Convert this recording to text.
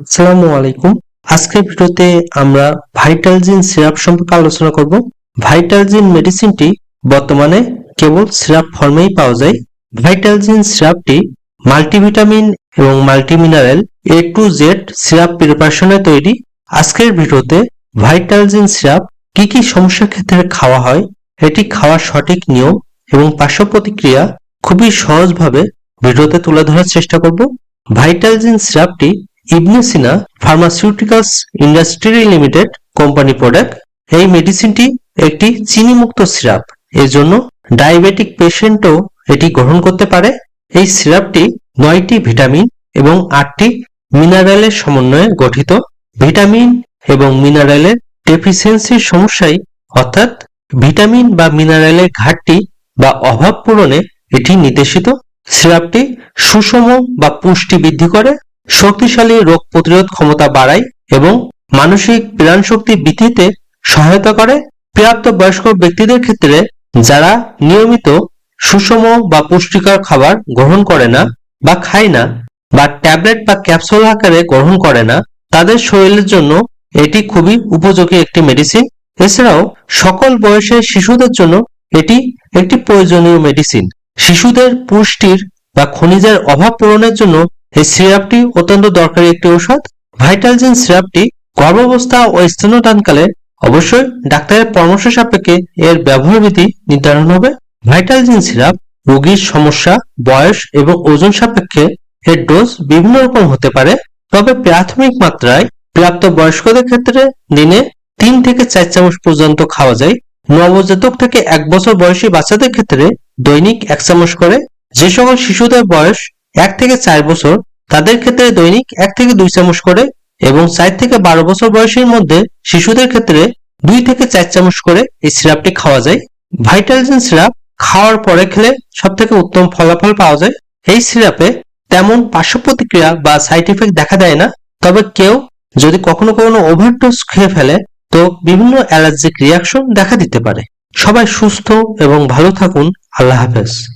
আসসালামু আলাইকুম। আজকের ভিডিওতে আমরা ভাইটালজিন সিরাপ সম্পর্কে আলোচনা করব। ভাইটালজিন মেডিসিনটি বর্তমানে কেবল সিরাপ ফর্মেই পাওয়া যায়। ভাইটালজিন সিরাপটি মাল্টিভিটামিন এবং multimineral A to Z syrup প্রিপারেশনে তৈরি। আজকের ভিডিওতে ভাইটালজিন সিরাপ কি কি সমস্যার ক্ষেত্রে খাওয়া হয়, এটি খাওয়ার সঠিক নিয়ম এবং পার্শ্ব প্রতিক্রিয়া খুবই সহজভাবে ভিডিওতে তুলে ধরার চেষ্টা করব। Vitalzin সিরাপটি Ibn Sina pharmaceuticals industry limited company product. এই মেডিসিনটি একটি চিনিমুক্ত সিরাপ। এর জন্য ডায়াবেটিক পেশেন্টও এটি গ্রহণ করতে পারে। এই সিরাপটি নয়টি ভিটামিন এবং আটটি মিনারেলের সমন্বয়ে গঠিত। ভিটামিন এবং মিনারেলের ডেফিসিয়েন্সির সমস্যায়, অর্থাৎ ভিটামিন বা মিনারেলের ঘাটতি বা অভাব পূরণে এটি নির্দেশিত। সিরাপটি সুষম বা পুষ্টি বৃদ্ধি করে। শক্তিশালী রোগ প্রতিরোধ ক্ষমতা বাড়ায় এবং মানসিক প্রাণ শক্তি বৃদ্ধিতে সহায়তা করে। প্রাপ্ত বয়স্ক ব্যক্তিদের ক্ষেত্রে যারা নিয়মিত সুষম বা পুষ্টিকর খাবার গ্রহণ করে না বা খায় না বা ট্যাবলেট বা ক্যাপসুল আকারে গ্রহণ করে না, তাদের শরীরের জন্য এটি খুবই উপযোগী একটি মেডিসিন এছাড়াও সকল বয়সের শিশুদের জন্য এটি একটি প্রয়োজনীয় মেডিসিন শিশুদের পুষ্টির বা খনিজের অভাব পূরণের জন্য এই সিরাপটি অত্যন্ত দরকারি একটি ঔষধ। ভাইটালজিন সিরাপটি গর্ভাবস্থা ও স্তন্যদানকালে অবশ্যই ডাক্তারের পরামর্শ সাপেক্ষে এর ব্যবহার বিধি নির্ধারণ হবে। ভাইটালজিন সিরাপ রোগীর সমস্যা, বয়স এবং ওজন সাপেক্ষে এর ডোজ বিভিন্ন রকম হতে পারে। তবে প্রাথমিক মাত্রায় প্রাপ্ত বয়স্কদের ক্ষেত্রে দিনে তিন থেকে চার চামচ পর্যন্ত খাওয়া যায়। নবজাতক থেকে এক বছর বয়সী বাচ্চাদের ক্ষেত্রে দৈনিক এক চামচ করে। যে সকল শিশুদের বয়স এক থেকে চার বছর তাদের ক্ষেত্রে দৈনিক এক থেকে দুই চামচ করে এবং চার থেকে বারো বছর বয়সের মধ্যে শিশুদের ক্ষেত্রে দুই থেকে চার চামচ করে এই সিরাপটি খাওয়া যায়। ভাইটালজিন সিরাপ খাওয়ার পরে খেলে সব থেকে উত্তম ফলাফল পাওয়া যায়। এই সিরাপে তেমন পার্শ্ব প্রতিক্রিয়া বা সাইড ইফেক্ট দেখা দেয় না, তবে কেউ যদি কখনো কখনো ওভারডোজ খেয়ে ফেলে, তো বিভিন্ন অ্যালার্জিক রিয়াকশন দেখা দিতে পারে। সবাই সুস্থ এবং ভালো থাকুন। আল্লাহ হাফেজ।